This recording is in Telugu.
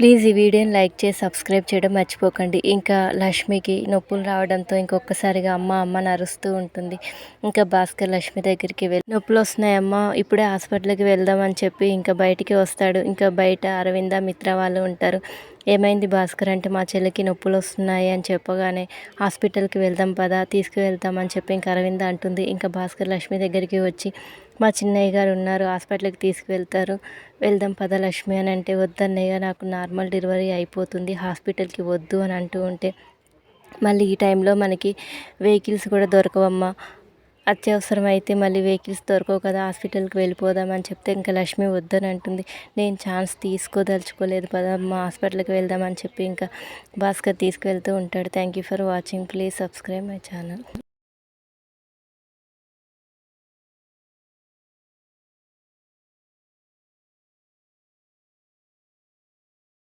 ప్లీజ్ ఈ వీడియోని లైక్ చేసి సబ్స్క్రైబ్ చేయడం మర్చిపోకండి. ఇంకా లక్ష్మికి నొప్పులు రావడంతో ఇంకొకసారిగా అమ్మ అమ్మ నరుస్తూ ఉంటుంది. ఇంకా భాస్కర్ లక్ష్మి దగ్గరికి వెళ్ళి నొప్పులు వస్తున్నాయమ్మ ఇప్పుడే హాస్పిటల్కి వెళ్దామని చెప్పి ఇంకా బయటికి వస్తాడు. ఇంకా బయట అరవింద మిత్ర వాళ్ళు ఉంటారు. ఏమైంది భాస్కర్ అంటే మా చెల్లికి నొప్పులు వస్తున్నాయి అని చెప్పగానే హాస్పిటల్కి వెళ్దాం పదా తీసుకువెళ్తామని చెప్పి ఇంకా అరవింద అంటుంది. ఇంకా భాస్కర్ లక్ష్మి దగ్గరికి వచ్చి మా చిన్నయ్య గారు ఉన్నారు హాస్పిటల్కి తీసుకువెళ్తారు. వెళ్దాం పద లక్ష్మి అని అంటే వద్దన్నయ్య నాకు నార్మల్ డెలివరీ అయిపోతుంది హాస్పిటల్కి వద్దు అని అంటూ ఉంటే మళ్ళీ ఈ టైంలో మనకి వెహికల్స్ కూడా దొరకవమ్మా. అత్యవసరం అయితే మళ్ళీ వెహికల్స్ దొరకవు కదా హాస్పిటల్కి వెళ్ళిపోదామని చెప్తే ఇంకా లక్ష్మి వద్దని అంటుంది. నేను ఛాన్స్ తీసుకోదలుచుకోలేదు పదమ్మ హాస్పిటల్కి వెళ్దామని చెప్పి ఇంకా భాస్కర్ తీసుకువెళ్తూ ఉంటాడు. Thank you for watching. Please subscribe my channel.